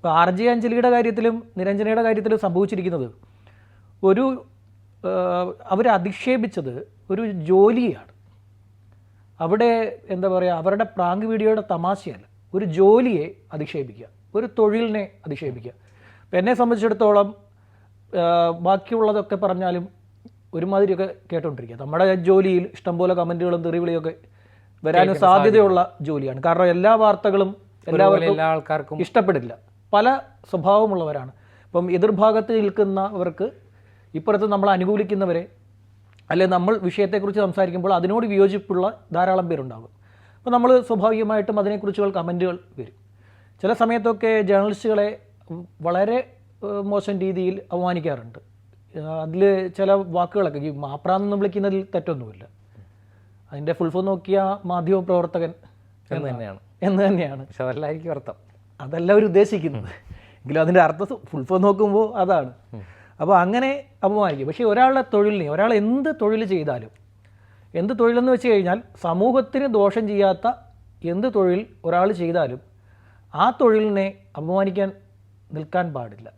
ഇപ്പോൾ R J അഞ്ജലിയുടെ കാര്യത്തിലും നിരഞ്ജനയുടെ കാര്യത്തിലും സംഭവിച്ചിരിക്കുന്നത് ഒരു അവർ അധിക്ഷേപിച്ചത് ഒരു ജോലിയാണ്. അവിടെ എന്താ പറയുക അവരുടെ പ്രാങ്ക് വീഡിയോയുടെ തമാശയല്ല. ഒരു ജോലിയെ അധിക്ഷേപിക്കുക ഒരു തൊഴിലിനെ അധിക്ഷേപിക്കുക. ഇപ്പം എന്നെ സംബന്ധിച്ചിടത്തോളം ബാക്കിയുള്ളതൊക്കെ പറഞ്ഞാലും ഒരുമാതിരിയൊക്കെ കേട്ടോണ്ടിരിക്കുക. നമ്മുടെ ജോലിയിൽ ഇഷ്ടംപോലെ കമന്റുകളും തെറിവിളിയൊക്കെ വരാനും സാധ്യതയുള്ള ജോലിയാണ്. കാരണം എല്ലാ വാർത്തകളും എല്ലാവർക്കും ഇഷ്ടപ്പെടില്ല. പല സ്വഭാവമുള്ളവരാണ്. ഇപ്പം എതിർഭാഗത്ത് നിൽക്കുന്നവർക്ക് ഇപ്പുറത്ത് നമ്മൾ അനുകൂലിക്കുന്നവരെ അല്ലെ നമ്മൾ വിഷയത്തെക്കുറിച്ച് സംസാരിക്കുമ്പോൾ അതിനോട് വിയോജിപ്പുള്ള ധാരാളം പേരുണ്ടാകും. അപ്പോൾ നമ്മൾ സ്വാഭാവികമായിട്ടും അതിനെക്കുറിച്ചുള്ള കമന്റുകൾ വരും. ചില സമയത്തൊക്കെ ജേർണലിസ്റ്റുകളെ വളരെ മോശം രീതിയിൽ അപമാനിക്കാറുണ്ട്. അതിൽ ചില വാക്കുകളൊക്കെ ഈ മാപ്രാന്ന് വിളിക്കുന്നതിൽ തെറ്റൊന്നുമില്ല. അതിന്റെ ഫുൾ ഫോം നോക്കിയ മാധ്യമ പ്രവർത്തകൻ എന്ന് തന്നെയാണ്. എന്ന് തന്നെയാണ്. പക്ഷെ അതല്ലായിരിക്കും അർത്ഥം. അതല്ല അവർ ഉദ്ദേശിക്കുന്നത്. എങ്കിലും അതിന്റെ അർത്ഥം ഫുൾ ഫോം നോക്കുമ്പോൾ അതാണ്. അപ്പോൾ അങ്ങനെ അപമാനിക്കും. പക്ഷേ ഒരാളുടെ തൊഴിലിനെ ഒരാൾ എന്ത് തൊഴിൽ ചെയ്താലും എന്ത് തൊഴിലെന്ന് വെച്ച് കഴിഞ്ഞാൽ സമൂഹത്തിന് ദോഷം ചെയ്യാത്ത എന്ത് തൊഴിൽ ഒരാൾ ചെയ്താലും ആ തൊഴിലിനെ അപമാനിക്കാൻ നിൽക്കാൻ പാടില്ല.